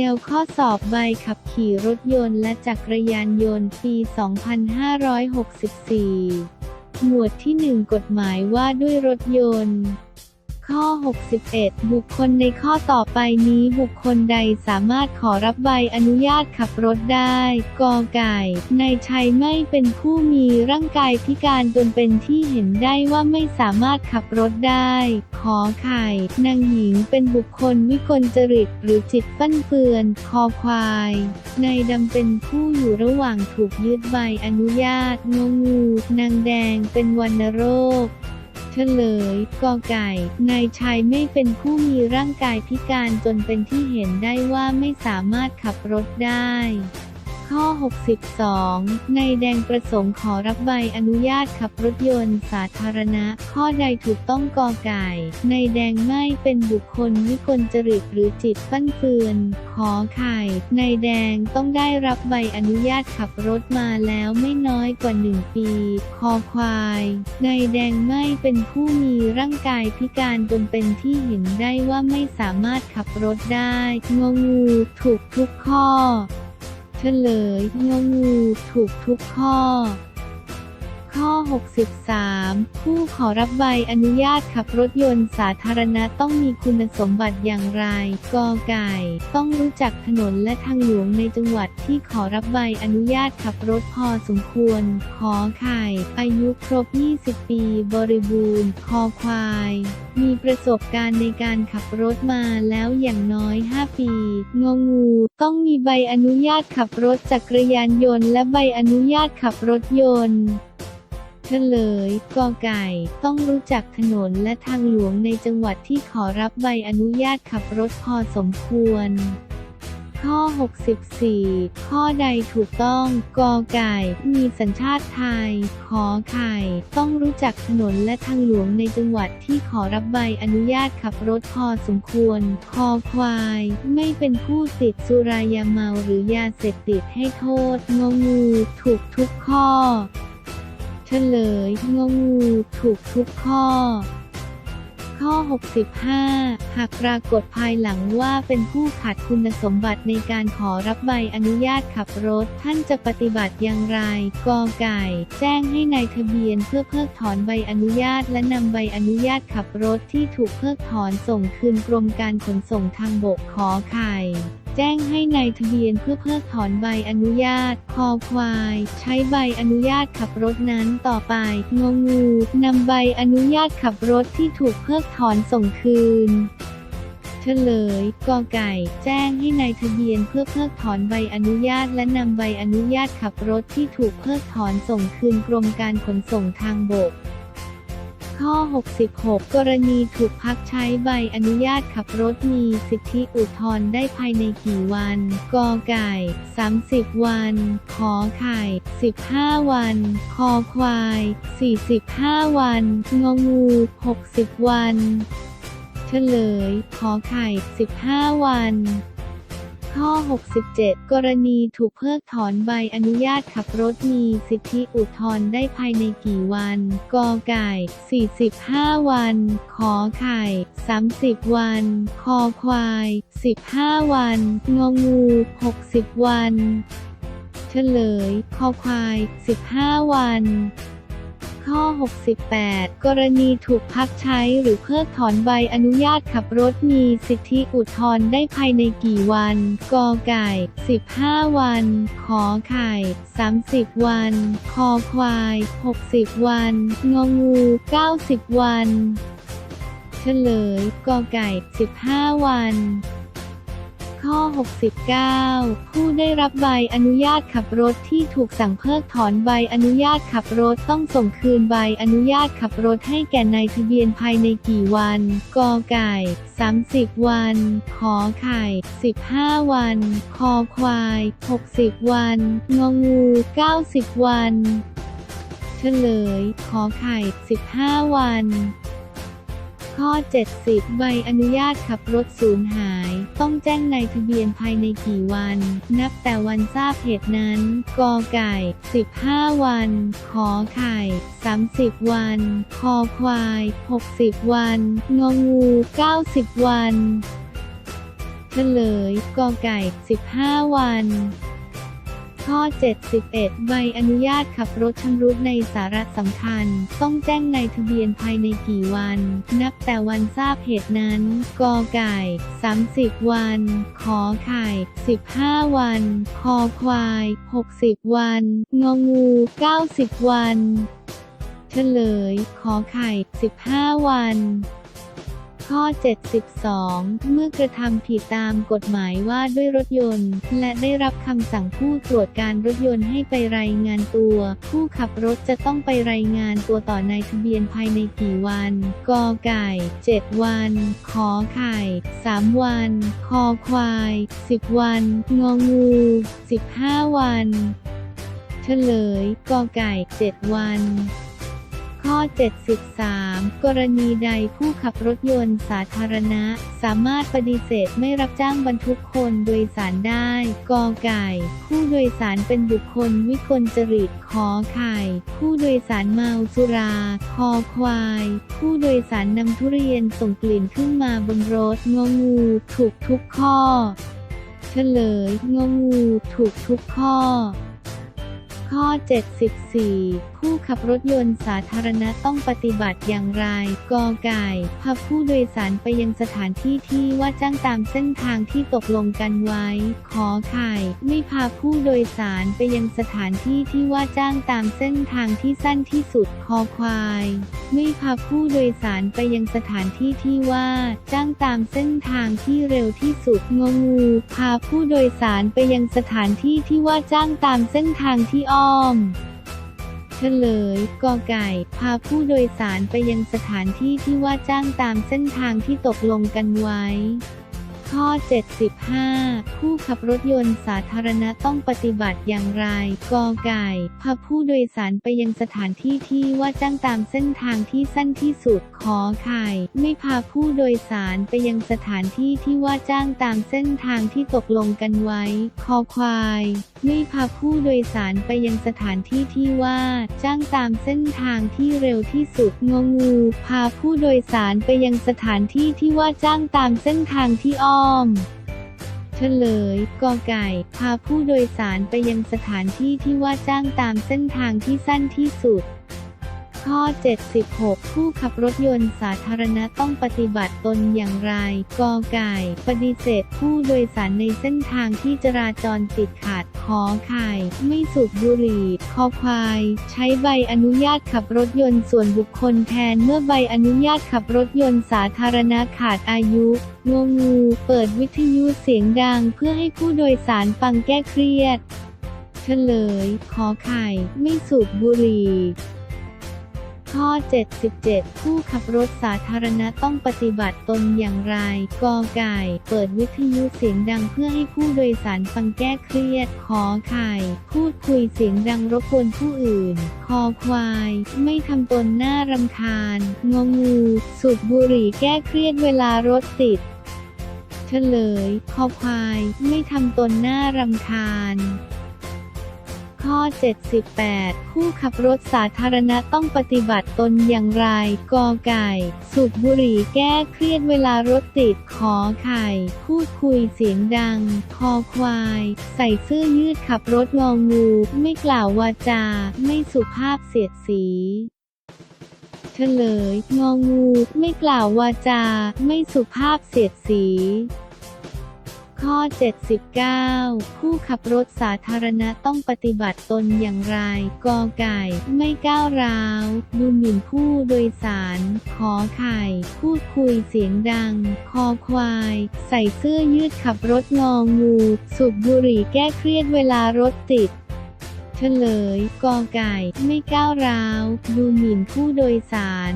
แนวข้อสอบใบขับขี่รถยนต์และจักรยานยนต์ปี 2564 หมวดที่ 1 กฎหมายว่าด้วยรถยนต์ ข้อ 61 บุคคลในข้อต่อไปนี้บุคคลใดสามารถขอรับใบอนุญาตขับรถได้ กอไก่นายชัยไม่เป็นผู้มีร่างกายพิการจนเป็นที่เห็นได้ว่าไม่สามารถขับรถได้ ขอไข่ นางหญิงเป็นบุคคลวิกลจริตหรือจิตฟั่นเฟือน คอควายนายดำเป็นผู้อยู่ระหว่างถูกยึดใบอนุญาตงงู นางแดงเป็นวัณโรค ฉลย กอไก่ นายชายไม่เป็นผู้มีร่างกายพิการจนเป็นที่เห็นได้ว่าไม่สามารถขับรถได้ ข้อ 62นายแดงประสงค์ขอรับใบอนุญาตขับรถยนต์สาธารณะ ข้อใดถูกต้องกอไก่นายแดงไม่เป็นบุคคลวิกลจริตหรือจิตฟั่นเฟือน ขอไข่นายแดงต้องได้รับใบอนุญาตขับรถมาแล้วไม่น้อยกว่า 1 ปี คอควายนายแดงไม่เป็นผู้มีร่างกายพิการจนเป็นที่เห็นได้ว่าไม่สามารถขับรถได้ งงู ถูกทุกข้อ เฉลยงงูถูกทุกข้อ ข้อ 63 ผู้ขอรับใบอนุญาตขับรถยนต์สาธารณะต้องมีคุณสมบัติอย่างไร กอไก่ ต้องรู้จักถนนและทางหลวงในจังหวัดที่ขอรับใบอนุญาตขับรถพอสมควร ขอไข่ อายุครบ 20 ปี บริบูรณ์ คอควาย มีประสบการณ์ในการขับรถมาแล้วอย่างน้อย 5 ปี งงูต้องมีใบอนุญาตขับรถจักรยานยนต์ และใบอนุญาตขับรถยนต์ เฉลย กอไก่ ต้องรู้จักถนนและทางหลวงในจังหวัดที่ขอรับใบอนุญาตขับรถพอสมควร ข้อ 64 ข้อใดถูกต้อง กอไก่ มีสัญชาติไทย ขอไข่ ต้องรู้จักถนนและทางหลวงในจังหวัดที่ขอรับใบอนุญาตขับรถพอสมควร คอควาย ไม่เป็นผู้ติดสุรายาเมาหรือยาเสพติดให้โทษงงู ถูกทุกข้อ เฉลยงงูถูกทุกข้อ ข้อ 65 หากปรากฏภายหลังว่าเป็นผู้ขาดคุณสมบัติในการขอรับใบอนุญาตขับรถ ท่านจะปฏิบัติอย่างไร กอไก่ แจ้งให้ในายทะเบียนเพื่อเพิกถอนใบอนุญาต และนำใบอนุญาตขับรถที่ถูกเพิกถอนส่งคืนกรมการขนส่งทางบกขอไข่ แจ้งให้ในายทะเบียนเพื่อเพิกถอนใบอนุญาต คอควาย ใช้ใบอนุญาตขับรถนั้นต่อไปงองูนำใบอนุญาตขับรถที่ถูกเพิกถอนส่งคืนเฉลยกอไก่ แจ้งให้ในายทะเบียนเพื่อเพิกถอนใบอนุญาต และนำใบอนุญาตขับรถที่ถูกเพิกถอนส่งคืนกรมการขนส่งทางบก ข้อ 66 กรณีถูกพักใช้ใบอนุญาตขับรถมีสิทธิอุทธรณ์ได้ภายในกี่วัน กอไก่ 30 วัน ขอไข่ 15 วัน คอควาย 45 วัน งองู 60 วัน เฉลย ขอไข่ 15 วัน ข้อ 67 กรณีถูกเพิกถอนใบอนุญาตขับรถมีสิทธิอุทธรณ์ได้ภายในกี่วัน กอไก่ 45 วัน ขอไข่ 30 วัน คอควาย 15 วัน งองู 60 วัน เฉลย คอควาย 15 วัน ข้อ 68 กรณีถูกพักใช้หรือเพิกถอนใบอนุญาตขับรถมีสิทธิอุทธรณ์ได้ภายในกี่วัน กอไก่ 15 วัน ขอไข่ 30 วัน คอควาย 60 วัน งองู 90 วัน เฉลย กอไก่ 15 วัน ข้อ 69 ผู้ได้รับใบอนุญาตขับรถที่ถูกสั่งเพิกถอนใบอนุญาตขับรถต้องส่งคืนใบอนุญาตขับรถให้แก่นายทะเบียนภายในกี่วัน กอไก่ 30 วัน ขอไข่ 15 วัน คอควาย 60 วัน งองู 90 วัน เฉลย ขอไข่ 15 วัน ข้อ 70 ใบอนุญาตขับรถสูญหาย ต้องแจ้งในทะเบียนภายในกี่วัน นับแต่วันทราบเหตุนั้น กอไก่ 15 วัน ขอไข่ 30 วัน คอควาย 60 วัน งองู 90 วันเฉเฉลย กอไก่ 15 วัน ข้อ 71 ใบอนุญาตขับรถชำรุดในสาระสำคัญ ต้องแจ้งในทะเบียนภายในกี่วัน นับแต่วันทราบเหตุนั้น กอไก่ 30 วัน ขอไข่ 15 วัน คอควาย 60 วัน งองู 90 วัน เฉลย ขอไข่ 15 วัน ข้อ 72 เมื่อกระทำผิดตามกฎหมายว่าด้วยรถยนต์ และได้รับคำสั่งผู้ตรวจการรถยนต์ให้ไปรายงานตัว ผู้ขับรถจะต้องไปรายงานตัวต่อนายทะเบียนภายในกี่วัน กอไก่ 7 วัน ขอไข่ 3 วัน คอควาย 10 วัน งองู 15 วัน เฉลย กอไก่ 7 วัน ข้อ 73 กรณีใดผู้ขับรถยนต์สาธารณะ สามารถปฏิเสธไม่รับจ้างบรรทุกคนโดยสารได้ กอไก่ ผู้โดยสารเป็นบุคคลวิกลจริตขอไข่ ผู้โดยสารเมาสุรา คอควาย ผู้โดยสารนำทุเรียนส่งกลิ่นขึ้นมาบนรถงองูถูกทุกข้อ เฉลยงองูถูกทุกข้อข้อ 74 ผู้ขับรถยนต์สาธารณะต้องปฏิบัติอย่างไร กอไก่พาผู้โดยสารไปยังสถานที่ที่ว่าจ้างตามเส้นทางที่ตกลงกันไว้ ขอไข่ ไม่พาผู้โดยสารไปยังสถานที่ที่ว่าจ้างตามเส้นทางที่สั้นที่สุด คอควาย ไม่พาผู้โดยสารไปยังสถานที่ที่ว่าจ้างตามเส้นทางที่เร็วที่สุด งงูพาผู้โดยสารไปยังสถานที่ที่ว่าจ้างตามเส้นทางที่อ้อม เฉลยกอไก่ พาผู้โดยสารไปยังสถานที่ที่ว่าจ้างตามเส้นทางที่ตกลงกันไว้ ข้อ 75 ผู้ขับรถยนต์สาธารณะต้องปฏิบัติอย่างไร กอไก่พาผู้โดยสารไปยังสถานที่ที่ว่าจ้างตามเส้นทางที่สั้นที่สุด ขอไข่ ไม่พาผู้โดยสารไปยังสถานที่ที่ว่าจ้างตามเส้นทางที่ตกลงกันไว้ คอควาย ไม่พาผู้โดยสารไปยังสถานที่ที่ว่าจ้างตามเส้นทางที่เร็วที่สุด งงู พาผู้โดยสารไปยังสถานที่ที่ว่าจ้างตามเส้นทางที่อ้อมเฉลยกอไก่ พาผู้โดยสารไปยังสถานที่ที่ว่าจ้างตามเส้นทางที่สั้นที่สุด ข้อ 76 ผู้ขับรถยนต์สาธารณะต้องปฏิบัติตนอย่างไร กอไก่ ปฏิเสธผู้โดยสารในเส้นทางที่จราจรติดขัด ขอไข่ ไม่สูบบุหรี่ คอควาย ใช้ใบอนุญาตขับรถยนต์ส่วนบุคคลแทนเมื่อใบอนุญาตขับรถยนต์สาธารณะขาดอายุงองูเปิดวิทยุเสียงดังเพื่อให้ผู้โดยสารฟังแก้เครียด เฉลย ขอไข่ ไม่สูบบุหรี่ ข้อ 77 ผู้ขับรถสาธารณะต้องปฏิบัติตนอย่างไร กอไก่ เปิดวิทยุเสียงดังเพื่อให้ผู้โดยสารฟังแก้เครียด ขอไข่ พูดคุยเสียงดังรบกวนผู้อื่น คอควาย ไม่ทำตนน่ารำคาญ งองู สูบบุหรี่แก้เครียดเวลารถติด เฉลย คอควาย ไม่ทำตนน่ารำคาญ ข้อ 78 ผู้ขับรถสาธารณะต้องปฏิบัติตนอย่างไร กอไก่ สูบบุหรี่แก้เครียดเวลารถติด ขอไข่ พูดคุยเสียงดัง คอควาย ใส่เสื้อยืดขับรถงองูไม่กล่าววาจา ไม่สุภาพเสียดสีเฉลย งองู ไม่กล่าววาจา ไม่สุภาพเสียดสี ข้อ 79 ผู้ขับรถสาธารณะต้องปฏิบัติตนอย่างไร กอไก่ ไม่ก้าวร้าว ดูหมิ่นผู้โดยสาร ขอไข่ พูดคุยเสียงดัง คอควาย ใส่เสื้อยืดขับรถงองูสูบบุหรี่แก้เครียดเวลารถติดเฉลย กอไก่ ไม่ก้าวร้าว ดูหมิ่นผู้โดยสาร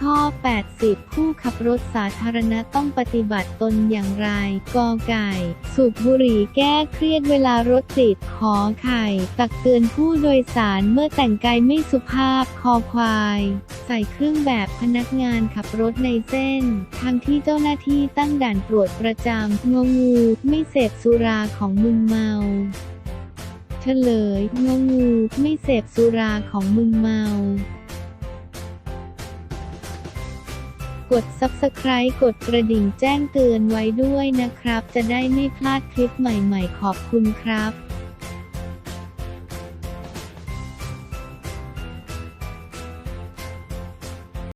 ข้อ 80 ผู้ขับรถสาธารณะต้องปฏิบัติตนอย่างไร กอไก่ สูบบุหรี่แก้เครียดเวลารถติด ขอไข่ ตักเตือนผู้โดยสารเมื่อแต่งกายไม่สุภาพ คอควาย ใส่เครื่องแบบพนักงานขับรถในเส้น ทางที่เจ้าหน้าที่ตั้งด่านตรวจประจำงองูไม่เสพสุราของมึนเมาเฉลยงองู ไม่เสพสุราของมึนเมา กด Subscribe กดกระดิ่งแจ้งเตือนไว้ด้วยนะครับ จะได้ไม่พลาดคลิปใหม่ๆ ขอบคุณครับ